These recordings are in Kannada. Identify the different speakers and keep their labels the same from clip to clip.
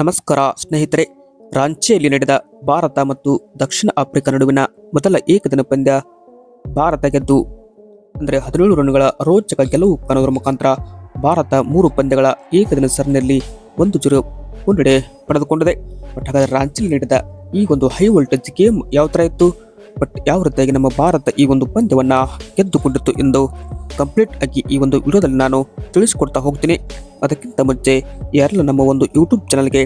Speaker 1: ನಮಸ್ಕಾರ ಸ್ನೇಹಿತರೆ, ರಾಂಚಿಯಲ್ಲಿ ನಡೆದ ಭಾರತ ಮತ್ತು ದಕ್ಷಿಣ ಆಫ್ರಿಕಾ ನಡುವಿನ ಮೊದಲ ಏಕದಿನ ಪಂದ್ಯ ಭಾರತ ಗೆದ್ದು, ಅಂದರೆ ಹದಿನೇಳು ರನ್ಗಳ ರೋಚಕ ಗೆಲುವು ಕಾಣುವುದರ ಮುಖಾಂತರ ಭಾರತ ಮೂರು ಪಂದ್ಯಗಳ ಏಕದಿನ ಸರಣಿಯಲ್ಲಿ ಒಂದು ಜುರು ಮುನ್ನಡೆ ಪಡೆದುಕೊಂಡಿದೆ. ಬಟ್ ಹಾಗಾದರೆ ರಾಂಚಿಯಲ್ಲಿ ನಡೆದ ಈ ಒಂದು ಹೈ ವೋಲ್ಟೇಜ್ ಗೇಮ್ ಯಾವ ಥರ ಇತ್ತು? ಬಟ್ ಯಾವ ರೀತಿಯಾಗಿ ನಮ್ಮ ಭಾರತ ಈ ಒಂದು ಪಂದ್ಯವನ್ನು ಗೆದ್ದುಕೊಂಡಿತ್ತು ಎಂದು ಕಂಪ್ಲೀಟ್ ಆಗಿ ಈ ಒಂದು ವಿಡಿಯೋದಲ್ಲಿ ನಾನು ತಿಳಿಸಿಕೊಡ್ತಾ ಹೋಗ್ತೀನಿ. ಅದಕ್ಕಿಂತ ಮುಂಚೆ ಯಾರೆಲ್ಲ ನಮ್ಮ ಒಂದು ಯೂಟ್ಯೂಬ್ ಚಾನಲ್ಗೆ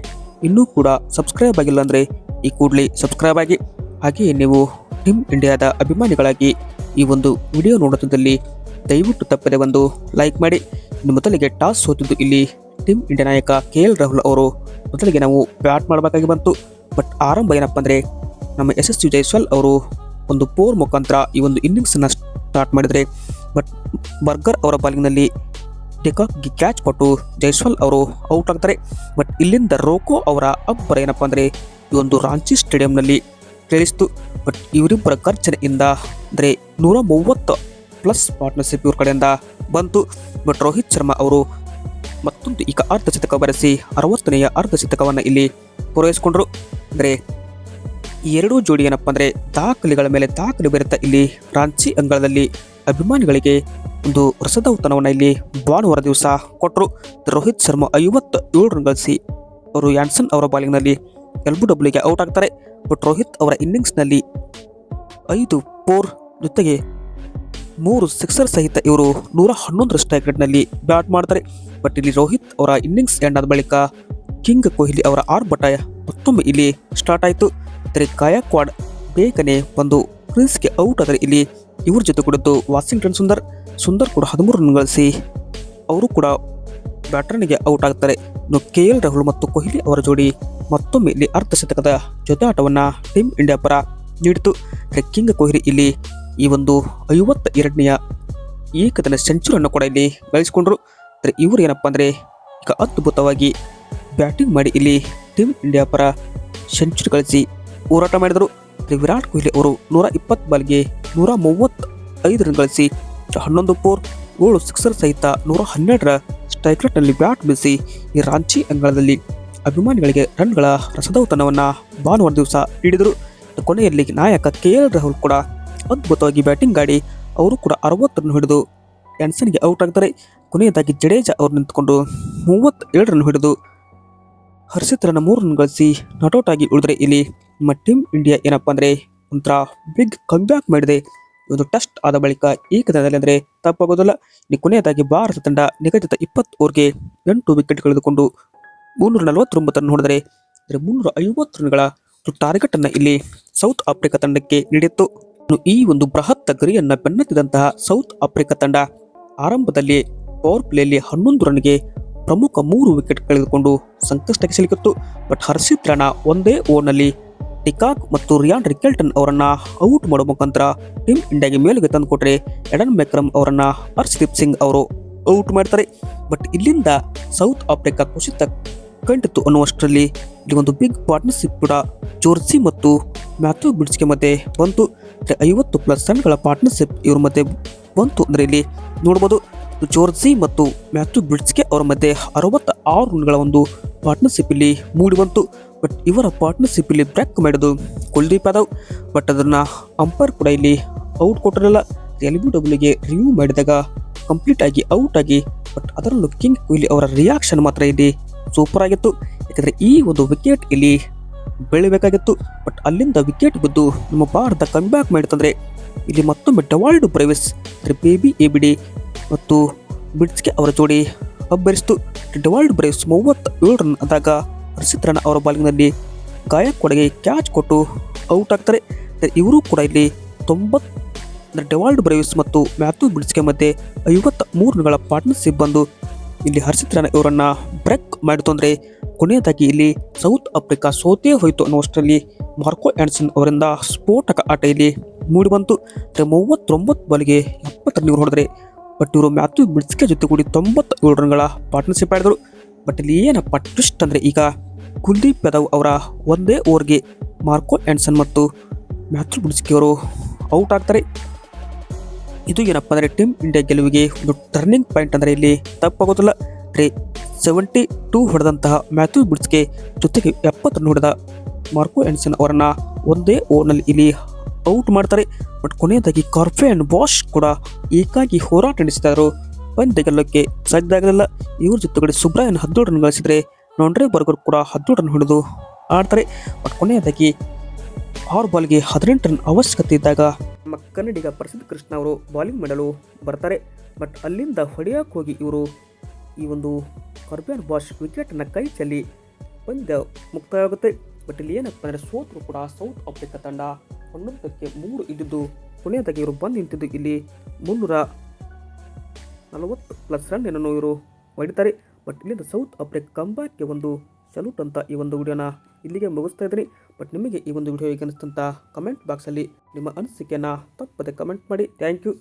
Speaker 1: ಇನ್ನೂ ಕೂಡ ಸಬ್ಸ್ಕ್ರೈಬ್ ಆಗಿಲ್ಲ ಅಂದರೆ ಈ ಕೂಡಲೇ ಸಬ್ಸ್ಕ್ರೈಬ್ ಆಗಿ. ಹಾಗೆಯೇ ನೀವು ಟೀಮ್ ಇಂಡಿಯಾದ ಅಭಿಮಾನಿಗಳಾಗಿ ಈ ಒಂದು ವಿಡಿಯೋ ನೋಡುತ್ತಿದ್ದಲ್ಲಿ ದಯವಿಟ್ಟು ತಪ್ಪದೆ ಒಂದು ಲೈಕ್ ಮಾಡಿ. ಇನ್ನು ಮೊದಲಿಗೆ ಟಾಸ್ ಸೋತಿದ್ದು ಇಲ್ಲಿ ಟೀಮ್ ಇಂಡಿಯಾ ನಾಯಕ ಕೆ ಎಲ್ ರಾಹುಲ್ ಅವರು. ಮೊದಲಿಗೆ ನಾವು ಬ್ಯಾಟ್ ಮಾಡಬೇಕಾಗಿ ಬಂತು. ಬಟ್ ಆರಂಭ ಏನಪ್ಪ ಅಂದರೆ ನಮ್ಮ ಎಸ್ ಜೈಸ್ವಾಲ್ ಅವರು ಒಂದು ಪೋರ್ ಮುಖಾಂತರ ಈ ಒಂದು ಇನ್ನಿಂಗ್ಸನ್ನು ಸ್ಟಾರ್ಟ್ ಮಾಡಿದರೆ ಬಟ್ ಬರ್ಗರ್ ಅವರ ಬಾಲಿಂಗ್ನಲ್ಲಿ ಡಿಕಾಕ್ಗೆ ಕ್ಯಾಚ್ ಕೊಟ್ಟು ಜೈಸ್ವಾಲ್ ಅವರು ಔಟ್ ಆಗ್ತಾರೆ. ಬಟ್ ಇಲ್ಲಿಂದ ರೋಕೋ ಅವರ ಅಬ್ಬರ ಏನಪ್ಪ ಅಂದರೆ ಈ ಒಂದು ರಾಂಚಿ ಸ್ಟೇಡಿಯಂನಲ್ಲಿ ಕೇಳಿಸ್ತು. ಬಟ್ ಇವರಿಬ್ಬರ ಖರ್ಚನೆಯಿಂದ ಅಂದರೆ ನೂರ ಮೂವತ್ತು ಪ್ಲಸ್ ಪಾರ್ಟ್ನರ್ಶಿಪ್ ಇವ್ರ ಕಡೆಯಿಂದ ಬಂತು. ಬಟ್ ರೋಹಿತ್ ಶರ್ಮಾ ಅವರು ಮತ್ತೊಂದು ಈಗ ಅರ್ಧ ಶತಕ ಬರೆಸಿ ಅರವತ್ತನೆಯ ಅರ್ಧ ಶತಕವನ್ನು ಇಲ್ಲಿ ಪೂರೈಸಿಕೊಂಡರು. ಅಂದರೆ ಈ ಎರಡೂ ಜೋಡಿ ಏನಪ್ಪ ಅಂದರೆ ದಾಖಲೆಗಳ ಮೇಲೆ ದಾಖಲೆ ಬೆರೆತ ಇಲ್ಲಿ ರಾಂಚಿ ಅಂಗಳದಲ್ಲಿ ಅಭಿಮಾನಿಗಳಿಗೆ ಒಂದು ರಸದ ಉತ್ತನವನ್ನು ಇಲ್ಲಿ ಭಾನುವಾರ ದಿವಸ ಕೊಟ್ಟರು ರೋಹಿತ್ ಶರ್ಮಾ ಐವತ್ತ ಏಳು ರನ್ ಗಳಿಸಿ ಅವರು ಯಾನ್ಸನ್ ಅವರ ಬಾಲಿಂಗ್ನಲ್ಲಿ ಎಲ್ಬು ಡಬ್ಲ್ಯೂಗೆ ಔಟ್ ಆಗ್ತಾರೆ. ಬಟ್ ರೋಹಿತ್ ಅವರ ಇನ್ನಿಂಗ್ಸ್ನಲ್ಲಿ ಐದು ಫೋರ್ ಜೊತೆಗೆ ಮೂರು ಸಿಕ್ಸರ್ ಸಹಿತ ಇವರು ನೂರ ಹನ್ನೊಂದರ ಸ್ಟ್ರೈಕ್ ಬ್ಯಾಟ್ ಮಾಡ್ತಾರೆ. ಬಟ್ ಇಲ್ಲಿ ರೋಹಿತ್ ಅವರ ಇನ್ನಿಂಗ್ಸ್ ಎಂಡ್ ಆದ ಬಳಿಕ ಕಿಂಗ್ ಕೊಹ್ಲಿ ಅವರ ಆರ್ಭಟ ಮತ್ತೊಮ್ಮೆ ಇಲ್ಲಿ ಸ್ಟಾರ್ಟ್ ಆಯಿತು. ಆದರೆ ಗಾಯಕ್ವಾಡ್ ಬೇಗನೆ ಬಂದು ಕ್ರೀಸ್ಗೆ ಔಟ್ ಆದರೆ ಇಲ್ಲಿ ಇವ್ರ ಜೊತೆ ಕುಡಿದು ವಾಷಿಂಗ್ಟನ್ ಸುಂದರ್ ಸುಂದರ್ ಕೂಡ ಹದಿಮೂರು ರನ್ ಗಳಿಸಿ ಅವರು ಕೂಡ ಬ್ಯಾಟರ್ನಿಗೆ ಔಟ್ ಆಗ್ತಾರೆ. ಇನ್ನು ಕೆ ಎಲ್ ರಾಹುಲ್ ಮತ್ತು ಕೊಹ್ಲಿ ಅವರ ಜೋಡಿ ಮತ್ತೊಮ್ಮೆ ಇಲ್ಲಿ ಅರ್ಧ ಶತಕದ ಜೊತೆ ಆಟವನ್ನು ಟೀಮ್ ಇಂಡಿಯಾ ಪರ ನೀಡಿತು. ಕಿಂಗ್ ಕೊಹ್ಲಿ ಇಲ್ಲಿ ಈ ಒಂದು ಐವತ್ತ ಎರಡನೆಯ ಏಕದಿನ ಸೆಂಚುರಿಯನ್ನು ಕೂಡ ಇಲ್ಲಿ ಗಳಿಸಿಕೊಂಡರು. ಆದರೆ ಇವರು ಏನಪ್ಪ ಅಂದರೆ ಈಗ ಅದ್ಭುತವಾಗಿ ಬ್ಯಾಟಿಂಗ್ ಮಾಡಿ ಇಲ್ಲಿ ಟೀಮ್ ಇಂಡಿಯಾ ಪರ ಸೆಂಚುರಿ ಗಳಿಸಿ ಹೋರಾಟ ಮಾಡಿದರು. ವಿರಾಟ್ ಕೊಹ್ಲಿ ಅವರು ನೂರ ಇಪ್ಪತ್ತು ಬಾಲ್ಗೆ ನೂರ ಮೂವತ್ತೈದು ರನ್ ಗಳಿಸಿ ಹನ್ನೊಂದು ಫೋರ್ ಏಳು ಸಿಕ್ಸರ್ ಸಹಿತ ನೂರ ಹನ್ನೆರಡರ ಸ್ಟ್ರೈಕ್ ರೇಟ್ನಲ್ಲಿ ಬ್ಯಾಟ್ ಬೀಸಿ ಈ ರಾಂಚಿ ಅಂಗಳದಲ್ಲಿ ಅಭಿಮಾನಿಗಳಿಗೆ ರನ್ಗಳ ರಸದೌತನವನ್ನು ಭಾನುವಾರ ದಿವಸ ನೀಡಿದರು. ಕೊನೆಯಲ್ಲಿ ನಾಯಕ ಕೆ ಎಲ್ ರಾಹುಲ್ ಕೂಡ ಅದ್ಭುತವಾಗಿ ಬ್ಯಾಟಿಂಗ್ ಆಡಿ ಅವರು ಕೂಡ ಅರವತ್ತು ರನ್ ಹಿಡಿದು ಎನ್ಸನ್ಗೆ ಔಟ್ ಆಗ್ತಾರೆ. ಕೊನೆಯದಾಗಿ ಜಡೇಜಾ ಅವರು ನಿಂತ್ಕೊಂಡು ಮೂವತ್ತೇಳು ರನ್ ಹಿಡಿದು ಹರ್ಷಿತ್ ರನ್ನ ಮೂರು ರನ್ ಗಳಿಸಿ ನಾಟ್ಔಟ್ ಆಗಿ ಉಳಿದರೆ ಇಲ್ಲಿ ನಮ್ಮ ಟೀಮ್ ಇಂಡಿಯಾ ಏನಪ್ಪ ಅಂದರೆ ಒಂಥರ ಬಿಗ್ ಕಂಬ್ಯಾಕ್ ಮಾಡಿದೆ. ಈ ಒಂದು ಟೆಸ್ಟ್ ಆದ ಬಳಿಕ ಏಕದಿನದಲ್ಲಿ ಅಂದರೆ ತಪ್ಪಾಗೋದಿಲ್ಲ. ಇನ್ನು ಕೊನೆಯದಾಗಿ ಭಾರತ ತಂಡ ನಿಗದಿತ ಇಪ್ಪತ್ತು ಓವರ್ಗೆ ಎಂಟು ವಿಕೆಟ್ ಕಳೆದುಕೊಂಡು ಮುನ್ನೂರ ರನ್ ಹೊಡೆದರೆ, ಅಂದರೆ ಮುನ್ನೂರ ಐವತ್ತು ರನ್ಗಳ ಟಾರ್ಗೆಟ್ ಅನ್ನು ಇಲ್ಲಿ ಸೌತ್ ಆಫ್ರಿಕಾ ತಂಡಕ್ಕೆ ನೀಡಿತ್ತು. ಈ ಒಂದು ಬೃಹತ್ ಗರಿಯನ್ನ ಬೆನ್ನತ್ತಿದಂತಹ ಸೌತ್ ಆಫ್ರಿಕಾ ತಂಡ ಆರಂಭದಲ್ಲಿ ಪವರ್ ಪ್ಲೇಯಲ್ಲಿ ಹನ್ನೊಂದು ರನ್ಗೆ ಪ್ರಮುಖ ಮೂರು ವಿಕೆಟ್ ಕಳೆದುಕೊಂಡು ಸಂಕಷ್ಟಕ್ಕೆ ಸಿಲುಕಿತ್ತು. ಬಟ್ ಹರ್ಷಿತ್ ರಾಣಾ ಒಂದೇ ಓವರ್ನಲ್ಲಿ ಟಿಕಾಕ್ ಮತ್ತು ರಿಯಾನ್ ರಿಕೆಲ್ಟನ್ ಅವರನ್ನ ಔಟ್ ಮಾಡುವ ಮುಖಾಂತರ ಟೀಮ್ ಇಂಡಿಯಾಗೆ ಮೇಲುಗೆ ತಂದುಕೊಟ್ರೆ ಎಡನ್ ಮೆಕ್ರಮ್ ಅವರನ್ನ ಹರ್ಷದೀಪ್ ಸಿಂಗ್ ಅವರು ಔಟ್ ಮಾಡ್ತಾರೆ. ಬಟ್ ಇಲ್ಲಿಂದ ಸೌತ್ ಆಫ್ರಿಕಾ ಕುಸಿತ ಕಂಡಿತು ಅನ್ನುವಷ್ಟರಲ್ಲಿ ಇಲ್ಲಿ ಒಂದು ಬಿಗ್ ಪಾರ್ಟ್ನರ್ಶಿಪ್ ಕೂಡ ಜೋರ್ಸಿ ಮತ್ತು ಮ್ಯಾಥ್ಯೂ ಬಿಡ್ಸ್ಗೆ ಮಧ್ಯೆ ಬಂತು. ಐವತ್ತು ಪ್ಲಸ್ ರನ್ಗಳ ಪಾರ್ಟ್ನರ್ಶಿಪ್ ಇವ್ರ ಮಧ್ಯೆ ಬಂತು ಅಂದರೆ ಇಲ್ಲಿ ನೋಡ್ಬೋದು. ಜೋರ್ಸಿ ಮತ್ತು ಮ್ಯಾಥ್ಯೂ ಬ್ರಿಡ್ಸ್ಗೆ ಅವರ ಮಧ್ಯೆ ಅರವತ್ತ ಆರು ರನ್ಗಳ ಒಂದು ಪಾರ್ಟ್ನರ್ಶಿಪ್ ಇಲ್ಲಿ ಮೂಡಿ ಬಂತು. ಬಟ್ ಇವರ ಪಾರ್ಟ್ನರ್ಶಿಪ್ ಇಲ್ಲಿ ಬ್ರೇಕ್ ಮಾಡೋದು ಕುಲ್ದೀಪ್ ಯಾದವ್. ಬಟ್ ಅದನ್ನು ಅಂಪೈರ್ ಕೂಡ ಇಲ್ಲಿ ಔಟ್ ಕೊಟ್ಟಿರಲ್ಲ. ಎಲ್ ಬಿ ಡಬ್ಲ್ಯೂಗೆ ರಿವ್ಯೂ ಮಾಡಿದಾಗ ಕಂಪ್ಲೀಟ್ ಆಗಿ ಔಟ್ ಆಗಿ ಬಟ್ ಅದರಲ್ಲೂ ಕಿಂಗ್ ಕೊಹ್ಲಿ ಅವರ ರಿಯಾಕ್ಷನ್ ಮಾತ್ರ ಇಲ್ಲಿ ಸೂಪರ್ ಆಗಿತ್ತು. ಯಾಕಂದರೆ ಈ ಒಂದು ವಿಕೆಟ್ ಇಲ್ಲಿ ಬೆಳಿಬೇಕಾಗಿತ್ತು. ಬಟ್ ಅಲ್ಲಿಂದ ವಿಕೆಟ್ ಬಿದ್ದು ನಮ್ಮ ಭಾರತ ಕಮ್ಬ್ಯಾಕ್ ಮಾಡಿತಂದ್ರೆ ಇಲ್ಲಿ ಮತ್ತೊಮ್ಮೆ ಡವಾಲ್ಡ್ ಬ್ರೈವಿಸ್ ಅಂದರೆ ಬೇಬಿ ಎ ಬಿಡಿ ಮತ್ತು ಬಿಡ್ಸ್ಗೆ ಅವರ ಜೋಡಿ ಅಬ್ಬರಿಸಿತು ಡಿವಾಲ್ಡ್ ಮೂವತ್ತ ಏಳು ರನ್ ಆದಾಗ ಹರ್ಷಿತ್ ರನ್ ಅವರ ಬಾಲಿಂಗ್ನಲ್ಲಿ ಗಾಯಕ್ವಾಡ್ಗೆ ಕ್ಯಾಚ್ ಕೊಟ್ಟು ಔಟ್ ಆಗ್ತಾರೆ. ಇವರು ಕೂಡ ಇಲ್ಲಿ ತೊಂಬತ್ ಅಂದರೆ ಡೆವಾಲ್ಡ್ ಬ್ರೇವಿಸ್ ಮತ್ತು ಮ್ಯಾಥ್ಯೂ ಬಿಡ್ಸ್ಗೆ ಮಧ್ಯೆ ಐವತ್ತ ಮೂರು ರನ್ಗಳ ಪಾರ್ಟ್ನರ್ಶಿಪ್ ಬಂದು ಇಲ್ಲಿ ಹರ್ಷಿತ್ ರಾಣ ಇವರನ್ನ ಬ್ರೇಕ್ ಮಾಡಿತು ಅಂದರೆ ಕೊನೆಯದಾಗಿ ಇಲ್ಲಿ ಸೌತ್ ಆಫ್ರಿಕಾ ಸೋತೇ ಹೋಯಿತು ಅನ್ನುವಷ್ಟರಲ್ಲಿ ಮಾರ್ಕೋ ಆ್ಯಂಡ್ಸನ್ ಅವರಿಂದ ಸ್ಫೋಟಕ ಆಟ ಇಲ್ಲಿ ಮೂಡಿ ಬಂತು. ಅಂದರೆ ಮೂವತ್ತೊಂಬತ್ತು ಬಾಲಿಗೆ ಎಪ್ಪತ್ತು ಇವರು ಹೊಡೆದ್ರೆ, ಬಟ್ ಇವರು ಮ್ಯಾಥ್ಯೂ ಬಿಡ್ಸ್ಕೆ ಜೊತೆಗೂಡಿ ತೊಂಬತ್ತೇಳು ರನ್ಗಳ ಪಾರ್ಟ್ನರ್ಶಿಪ್ ಆಡಿದರು. ಬಟ್ ಇಲ್ಲಿ ಏನಪ್ಪ ಟ್ವಿಸ್ಟ್ ಅಂದರೆ ಈಗ ಕುಲ್ದೀಪ್ ಯಾದವ್ ಅವರ ಒಂದೇ ಓವರ್ಗೆ ಮಾರ್ಕೋ ಆ್ಯಂಡ್ಸನ್ ಮತ್ತು ಮ್ಯಾಥ್ಯೂ ಬುಡ್ಸ್ಕಿ ಅವರು ಔಟ್ ಆಗ್ತಾರೆ. ಇದು ಏನಪ್ಪ ಅಂದರೆ ಟೀಮ್ ಇಂಡಿಯಾ ಗೆಲುವಿಗೆ ಒಂದು ಟರ್ನಿಂಗ್ ಪಾಯಿಂಟ್ ಅಂದರೆ ಇಲ್ಲಿ ತಪ್ಪಾಗೋದಿಲ್ಲ. ರೇ ಸೆವೆಂಟಿ ಟೂ ಹೊಡೆದಂತಹ ಮ್ಯಾಥ್ಯೂ ಬಿಡ್ಸ್ಗೆ ಜೊತೆಗೆ ಎಪ್ಪತ್ತನ್ನು ಹೊಡೆದ ಮಾರ್ಕೋ ಆ್ಯಂಡ್ಸನ್ ಅವರನ್ನ ಒಂದೇ ಓವರ್ನಲ್ಲಿ ಇಲ್ಲಿ ಔಟ್ ಮಾಡ್ತಾರೆ. ಬಟ್ ಕೊನೆಯದಾಗಿ ಕಾರ್ಫೆ ಆ್ಯಂಡ್ ವಾಶ್ ಕೂಡ ಏಕಾಗಿ ಹೋರಾಟ ನಡೆಸಿದರು ಪಂದ್ಯ ಸಾಧ್ಯ ಆಗಲಿಲ್ಲ ಇವ್ರ ಜೊತೆಗಡೆ ಸುಬ್ರಾಯನ್ ಹದಿನೇಳು ರನ್ ಗಳಿಸಿದರೆ ನೋಂಡ್ರೆ ಬರ್ಗರ್ ಕೂಡ ಹದಿನೇಳು ರನ್ ಹೊಡೆದು ಆಡ್ತಾರೆ. ಬಟ್ ಕೊನೆಯದಾಗಿ ಆರು ಬಾಲ್ಗೆ ಹದಿನೆಂಟು ರನ್ ಅವಶ್ಯಕತೆ ಇದ್ದಾಗ ನಮ್ಮ ಕನ್ನಡಿಗ ಪ್ರಸಿದ್ಧ ಕೃಷ್ಣ ಅವರು ಬಾಲಿಂಗ್ ಮಾಡಲು ಬರ್ತಾರೆ. ಬಟ್ ಅಲ್ಲಿಂದ ಹೊಡೆಯೋಕೆ ಹೋಗಿ ಇವರು ಈ ಒಂದು ಕರ್ಬಿಯನ್ ಬಾಷ್ ವಿಕೆಟನ್ನು ಕೈ ಚೆಲ್ಲಿ ಪಂದ್ಯ ಮುಕ್ತಾಯವಾಗುತ್ತೆ. ಬಟ್ ಇಲ್ಲಿ ಏನಪ್ಪ ಅಂದರೆ ಸೋತರು ಕೂಡ ಸೌತ್ ಆಫ್ರಿಕಾ ತಂಡ ಹನ್ನೊಂದಕ್ಕೆ ಮೂರು ಇದ್ದಿದ್ದು ಕೊನೆಯದಾಗಿ ಇವರು ಬಂದು ನಿಂತಿದ್ದು ಇಲ್ಲಿ ಮುನ್ನೂರ ನಲವತ್ತು ಪ್ಲಸ್ ರನ್ ಏನನ್ನು ಇವರು ಹೊಡಿತಾರೆ. ಬಟ್ ಇಲ್ಲಿಂದ ಸೌತ್ ಆಫ್ರಿಕಾ ಕಂಬ್ಯಾಕ್ಗೆ ಒಂದು ಸಲ್ಯೂಟ್ ಅಂತ ಈ ಒಂದು ವಿಡಿಯೋನ ಇಲ್ಲಿಗೆ ಮುಗಿಸ್ತಾ ಇದ್ದೀನಿ. ಬಟ್ ನಿಮಗೆ ಈ ಒಂದು ವಿಡಿಯೋ ಹೇಗೆ ಅನಿಸ್ತಂತ ಕಮೆಂಟ್ ಬಾಕ್ಸಲ್ಲಿ ನಿಮ್ಮ ಅನಿಸಿಕೆಯನ್ನು ತಪ್ಪದೆ ಕಮೆಂಟ್ ಮಾಡಿ. Thank you